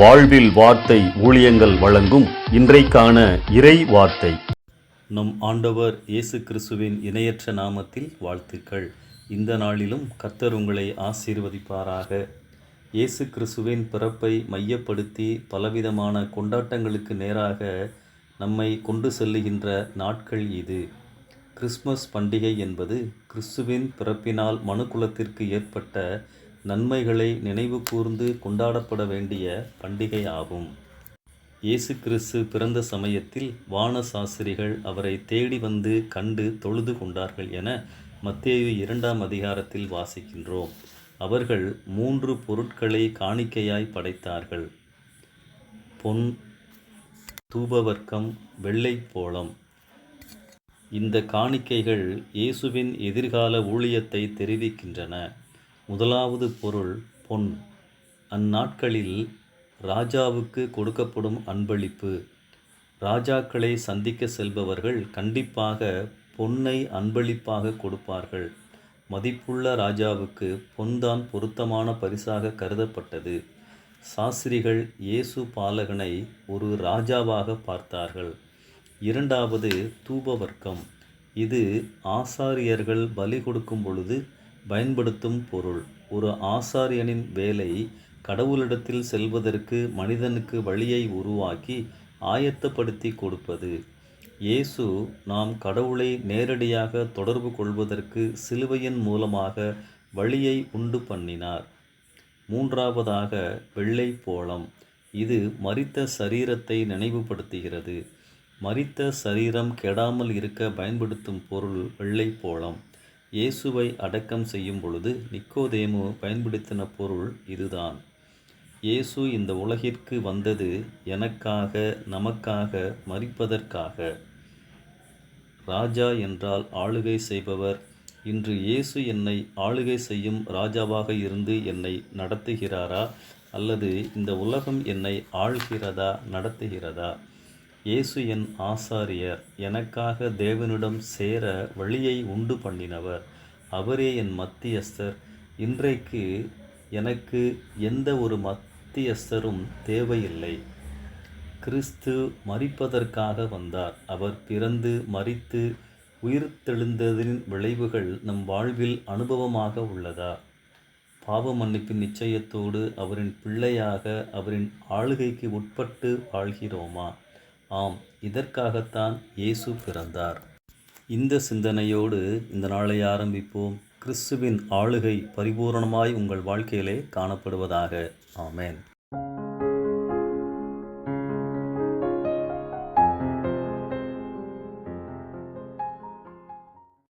வாழ்வில் வார்த்தை ஊழியங்கள் வழங்கும் இன்றைக்கான இறை வார்த்தை. நம் ஆண்டவர் இயேசு கிறிஸ்துவின் இணையற்ற நாமத்தில் வாழ்த்துக்கள். இந்த நாளிலும் கர்த்தர் உங்களை ஆசீர்வதிப்பாராக. இயேசு கிறிஸ்துவின் பிறப்பை மையப்படுத்தி பலவிதமான கொண்டாட்டங்களுக்கு நேராக நம்மை கொண்டு செல்லுகின்ற நாட்கள் இது. கிறிஸ்மஸ் பண்டிகை என்பது கிறிஸ்துவின் பிறப்பினால் மனுக்குலத்திற்கு ஏற்பட்ட நன்மைகளை நினைவு கூர்ந்து கொண்டாடப்பட வேண்டிய பண்டிகை ஆகும் இயேசு கிறிஸ்து பிறந்த சமயத்தில் வான சாஸ்திரிகள் அவரை தேடி வந்து கண்டு தொழுது கொண்டார்கள் என மத்தேயு இரண்டாம் அதிகாரத்தில் வாசிக்கின்றோம். அவர்கள் மூன்று பொருட்களை காணிக்கையாய் படைத்தார்கள். பொன் தூபவர்க்கம் வெள்ளை போளம் இந்த காணிக்கைகள் இயேசுவின் எதிர்கால ஊழியத்தை தெரிவிக்கின்றன. முதலாவது பொருள் பொன். அந்நாட்களில் ராஜாவுக்கு கொடுக்கப்படும் அன்பளிப்பு. ராஜாக்களை சந்திக்க செல்பவர்கள் கண்டிப்பாக பொன்னை அன்பளிப்பாக கொடுப்பார்கள். மதிப்புள்ள ராஜாவுக்கு பொன்தான் பொருத்தமான பரிசாக கருதப்பட்டது. சாஸ்திரிகள் இயேசு பாலகனை ஒரு ராஜாவாக பார்த்தார்கள். இரண்டாவது தூபவர்க்கம். இது ஆசாரியர்கள் பலி கொடுக்கும் பொழுது பயன்படுத்தும் பொருள். ஒரு ஆசாரியனின் வேலை கடவுளிடத்தில் செல்வதற்கு மனிதனுக்கு வழியை உருவாக்கி ஆயத்தப்படுத்தி கொடுப்பது. இயேசு நாம் கடவுளை நேரடியாக தொடர்பு கொள்வதற்கு சிலுவையின் மூலமாக வழியை உண்டு பண்ணினார். மூன்றாவதாக வெள்ளை போளம் இது மரித்த சரீரத்தை நினைவுபடுத்துகிறது. மரித்த சரீரம் கெடாமல் இருக்க பயன்படுத்தும் பொருள் வெள்ளை போளம் இயேசுவை அடக்கம் செய்யும் பொழுது நிக்கோதேமு பயன்படுத்தின பொருள் இதுதான். இயேசு இந்த உலகிற்கு வந்தது எனக்காக நமக்காக மறிப்பதற்காக ராஜா என்றால் ஆளுகை செய்பவர். இன்று இயேசு என்னை ஆளுகை செய்யும் ராஜாவாக இருந்து என்னை நடத்துகிறாரா? அல்லது இந்த உலகம் என்னை ஆள்கிறதா நடத்துகிறதா? இயேசு என் ஆசாரியர் எனக்காக தேவனிடம் சேர வழியை உண்டு பண்ணினவர். அவரே என் மத்தியஸ்தர். இன்றைக்கு எனக்கு எந்த ஒரு மத்தியஸ்தரும் தேவையில்லை. கிறிஸ்து மறிப்பதற்காக வந்தார். அவர் பிறந்து மறித்து உயிர்த்தெழுந்ததின் விளைவுகள் நம் வாழ்வில் அனுபவமாக உள்ளதா? பாவ மன்னிப்பின் நிச்சயத்தோடு அவரின் பிள்ளையாக அவரின் ஆளுகைக்கு உட்பட்டு வாழ்கிறோமா? ஆம் இதற்காகத்தான் இயேசு பிறந்தார். இந்த சிந்தனையோடு இந்த நாளை ஆரம்பிப்போம். கிறிஸ்துவின் ஆளுகை பரிபூரணமாய் உங்கள் வாழ்க்கையிலே காணப்படுவதாக. ஆமேன்.